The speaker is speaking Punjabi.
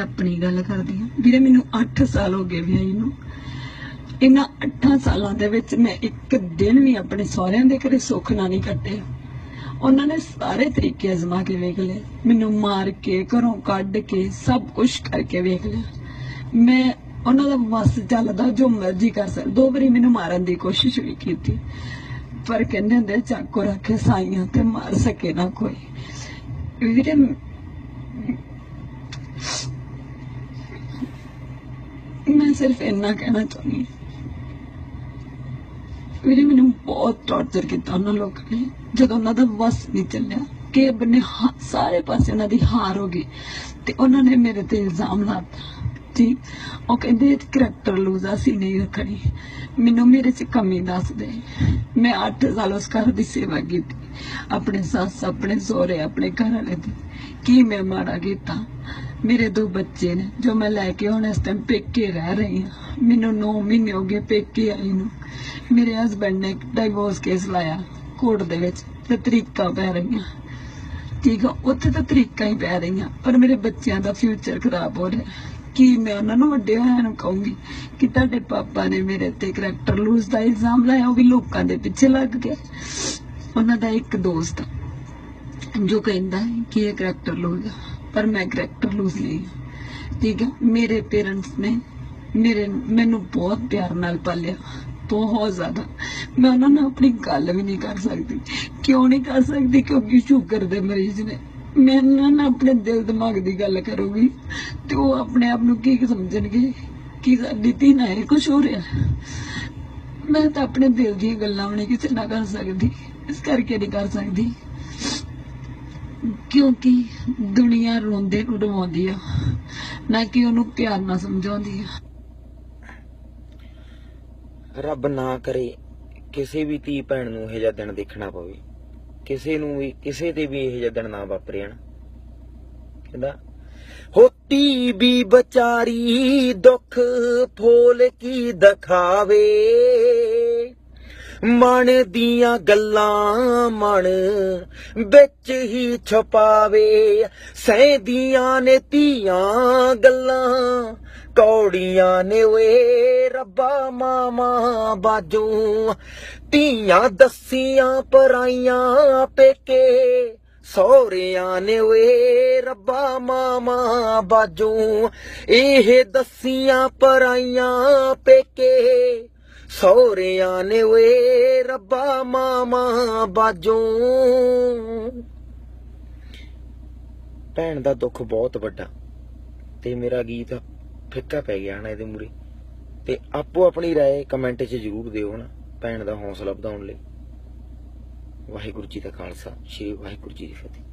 ਆਪਣੀ ਗੱਲ ਕਰਦੀ ਹਾਂ। ਵੀਰੇ, ਮੈਨੂੰ 8 ਸਾਲ ਹੋ ਗਏ ਵਿਆਹੀ ਨੂੰ। ਇਹਨਾਂ 8 ਸਾਲਾਂ ਦੇ ਵਿੱਚ ਮੈਂ ਇੱਕ ਦਿਨ ਵੀ ਆਪਣੇ ਸਹੁਰਿਆਂ ਦੇ ਘਰੇ ਸੁੱਖ ਨਾਲ ਨਹੀਂ ਕੱਟਿਆ। ਉਹਨਾਂ ਨੇ ਸਾਰੇ ਤਰੀਕੇ ਅਜ਼ਮਾ ਕੇ ਵੇਖ ਲਏ। ਮੈਨੂੰ ਮਾਰ ਕੇ, ਘਰੋਂ ਕੱਢ ਕੇ, ਸਭ ਕੁਝ ਕਰਕੇ ਵੇਖ ਲਿਆ। ਮੈਂ ਉਹਨਾਂ ਦਾ ਵਸ ਚੱਲਦਾ ਜੋ ਮਰਜ਼ੀ ਕਰ ਸਕ ਦੋ ਵਾਰੀ ਮੈਨੂੰ ਮਾਰਨ ਦੀ ਕੋਸ਼ਿਸ਼ ਵੀ ਕੀਤੀ। ਪਰ ਕਹਿੰਦੇ ਹੁੰਦੇ ਚਾਕੂ ਰੱਖੇ ਸਾਈਆਂ ਤੇ ਮਾਰ ਸਕੇ ਨਾ ਕੋਈ। ਵੀਰੇ ਮੈਂ ਸਿਰਫ ਇੰਨਾ ਕਹਿਣਾ ਚਾਹੁੰਦੀ ਹਾਂ ਵੀਰੇ ਮੈਨੂੰ ਬਹੁਤ ਟੌਰਚਰ ਕੀਤਾ ਉਹਨਾਂ ਲੋਕਾਂ ਨੇ ਜਦੋਂ ਉਹਨਾਂ ਦਾ ਵਸ ਨਹੀਂ ਚੱਲਿਆ ਕਿ ਬੰਨੇ ਸਾਰੇ ਪਾਸੇ ਉਹਨਾਂ ਦੀ ਹਾਰ ਹੋ ਗਈ ਤੇ ਉਹਨਾਂ ਨੇ ਮੇਰੇ ਤੇ ਇਲਜ਼ਾਮ ਲਾਤਾ ਜੀ ਉਹ ਕਹਿੰਦੇ ਕਰੈਕਟਰ ਲੂਜ਼ ਆ ਸੀ ਨਹੀਂ ਰੱਖਣੀ। ਮੈਨੂੰ ਮੇਰੇ ਚ ਕਮੀ ਦੱਸ ਦੇ। ਮੈਂ 8 ਸਾਲ ਉਸ ਘਰ ਦੀ ਸੇਵਾ ਕੀਤੀ। ਆਪਣੇ ਸੱਸ, ਆਪਣੇ ਸਹੁਰੇ, ਆਪਣੇ ਘਰ ਵਾਲੇ ਦੀ। ਕੀ ਮੈਂ ਮਾੜਾ ਕੀਤਾ? ਮੇਰੇ ਦੋ ਬੱਚੇ ਨੇ, ਜੋ ਮੈਂ ਲੈ ਕੇ ਹੁਣ ਇਸ ਟਾਈਮ ਪੇਕੇ ਰਹਿ ਰਹੀ ਹਾਂ। ਮੈਨੂੰ 9 ਮਹੀਨੇ ਹੋ ਗਏ ਪੇਕੇ ਆਈ ਨੂੰ। ਮੇਰੇ ਹਸਬੰਡ ਨੇ ਡਾਈਵੋਰਸ ਕੇਸ ਲਾਇਆ ਕੋਰਟ ਦੇ ਵਿੱਚ। ਤੇ ਤਰੀਕਾਂ ਪੈ ਰਹੀਆਂ। ਠੀਕ ਆ, ਉੱਥੇ ਤਾਂ ਤਰੀਕਾਂ ਹੀ ਪੈ ਰਹੀਆਂ, ਪਰ ਮੇਰੇ ਬੱਚਿਆਂ ਦਾ ਫਿਊਚਰ ਖਰਾਬ ਹੋ ਰਿਹਾ। ਕੀ ਮੈਂ ਉਹਨਾਂ ਨੂੰ ਵੱਡੇ ਹੋਇਆਂ ਨੂੰ ਕਹੂੰਗੀ ਕਿ ਤੁਹਾਡੇ ਪਾਪਾ ਨੇ ਮੇਰੇ ਤੇ ਕਰੈਕਟਰ ਲੂਜ਼ ਦਾ ਇਲਜ਼ਾਮ ਲਾਇਆ, ਉਹ ਵੀ ਲੋਕਾਂ ਦੇ ਪਿੱਛੇ ਲੱਗ ਗਏ ਉਹਨਾਂ ਦਾ ਇੱਕ ਦੋਸਤ ਜੋ ਕਹਿੰਦਾ ਕਿ ਇਹ ਕਰੈਕਟਰ ਲੂਜ਼ ਪਰ ਮੈਂ ਕਰੈਕਟਰ ਲੂਜ਼ ਨਹੀਂ ਠੀਕ ਹੈ, ਮੇਰੇ ਪੇਰੈਂਟਸ ਨੇ ਮੇਰੇ, ਮੈਨੂੰ ਬਹੁਤ ਪਿਆਰ ਨਾਲ ਪਾਲਿਆ, ਬਹੁਤ ਜ਼ਿਆਦਾ। ਮੈਂ ਉਹਨਾਂ ਨਾਲ ਆਪਣੀ ਗੱਲ ਵੀ ਨਹੀਂ ਕਰ ਸਕਦੀ। ਕਿਉਂ ਨਹੀਂ ਕਰ ਸਕਦੀ? ਕਿਉਂਕਿ ਸ਼ੂਗਰ ਦੇ ਮਰੀਜ਼ ਨੇ। ਮੈਂ ਉਹਨਾਂ ਨਾਲ ਆਪਣੇ ਦਿਲ ਦਿਮਾਗ ਦੀ ਗੱਲ ਕਰੂੰਗੀ ਤੇ ਉਹ ਆਪਣੇ ਆਪ ਨੂੰ ਕੀ ਸਮਝਣਗੇ? ਕਿ ਸਾਡੀ ਧੀ ਨਾਲ ਇਹ ਕੁਝ ਹੋ ਰਿਹਾ? ਮੈਂ ਤਾਂ ਆਪਣੇ ਦਿਲ ਦੀਆਂ ਗੱਲਾਂ ਵੀ ਕਿਸੇ ਨਾਲ ਕਰ ਸਕਦੀ, ਇਸ ਕਰਕੇ ਨਹੀਂ ਕਰ ਸਕਦੀ। ਕਿਉਂਕਿ ਦੁਨੀਆ ਰੋਂਦੇ ਨੂੰ ਰਵਾਉਂਦੀ ਆ, ਨਾ ਕਿ ਉਹਨੂੰ ਪਿਆਰ ਨਾਲ ਸਮਝਾਉਂਦੀ ਆ। ਰੱਬ ਨਾ ਕਰੇ ਕਿਸੇ ਵੀ ਧੀ ਭੈਣ ਨੂੰ ਇਹ ਜਿਹਾ ਦਿਨ ਦੇਖਣਾ ਪਵੇ। ਕਿਸੇ ਨੂੰ ਵੀ, ਕਿਸੇ ਤੇ ਵੀ ਇਹ ਜਿਹਾ ਨਾ ਵਾਪਰੇ, ਹਨ? ਕਹਿੰਦਾ ਹੋਤੀ ਵੀ ਵਿਚਾਰੀ ਦੁੱਖ ਫੋਲ ਕੀ ਦਿਖਾਵੇ? ਮਨ ਦੀਆਂ ਗੱਲਾਂ ਮਨ ਵਿੱਚ ਹੀ ਛਪਾਵੇ। ਸਹਿਦੀਆਂ ਨੇ ਧੀਆਂ ਗੱਲਾਂ ਕੌੜੀਆਂ ਨੇ ਵੇ ਰੱਬਾ ਮਾਮਾ ਬਾਜੂ। ਧੀਆਂ ਦੱਸੀਆਂ ਪਰਾਈਆਂ ਪੇਕੇ। ਸੋਹਰਿਆਂ ਨੇ ਓਏ ਰੱਬਾ ਮਾਮਾ ਬਾਜੂ। ਇਹ ਦੱਸੀਆਂ ਪਰਾਈਆਂ ਪੇਕੇ। ਸੋਹਰਿਆਂ ਨੇ ਓਏ ਰੱਬਾ ਮਾਮਾ ਬਾਜੂ। ਭੈਣ ਦਾ ਦੁੱਖ ਬਹੁਤ ਵੱਡਾ ਤੇ ਮੇਰਾ ਗੀਤ ਫਿੱਕਾ ਪੈ ਗਿਆ ਹਨਾ ਇਹਦੇ ਮੂਰੇ ਤੇ ਆਪੋ ਆਪਣੀ رائے ਕਮੈਂਟ 'ਚ ਜਰੂਰ ਦਿਓ ਹਨਾ ਭੈਣ ਦਾ ਹੌਸਲਾ ਵਧਾਉਣ ਲਈ ਵਾਹਿਗੁਰੂ ਜੀ ਦਾ ਖਾਲਸਾ ਸ੍ਰੀ ਵਾਹਿਗੁਰੂ ਜੀ ਦੀ ਫਤਿਹ